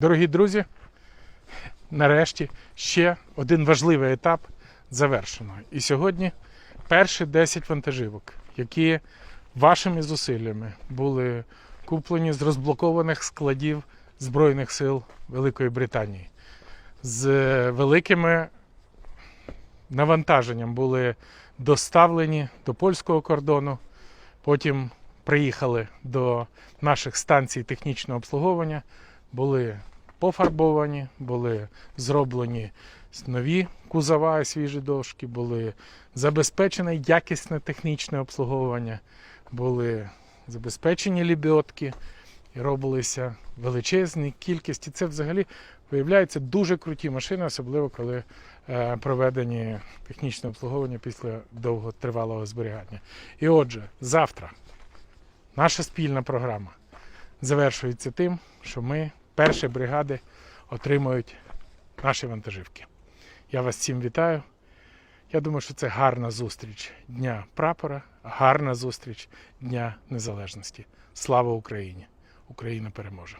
Дорогі друзі, нарешті ще один важливий етап завершено. І сьогодні перші 10 вантажівок, які вашими зусиллями були куплені з розблокованих складів Збройних сил Великої Британії. З великими навантаженням були доставлені до польського кордону, потім приїхали до наших станцій технічного обслуговування, були пофарбовані, були зроблені нові кузова і свіжі дошки, були забезпечене якісне технічне обслуговування, були забезпечені лібьотки і робилися величезні кількості. Це взагалі виявляється дуже круті машини, особливо коли е, проведені технічне обслуговування після довготривалого зберігання. І отже, завтра наша спільна програма завершується тим, що ми, перші бригади, отримують наші вантажівки. Я вас всім вітаю. Я думаю, що це гарна зустріч Дня прапора, гарна зустріч Дня Незалежності. Слава Україні! Україна переможе!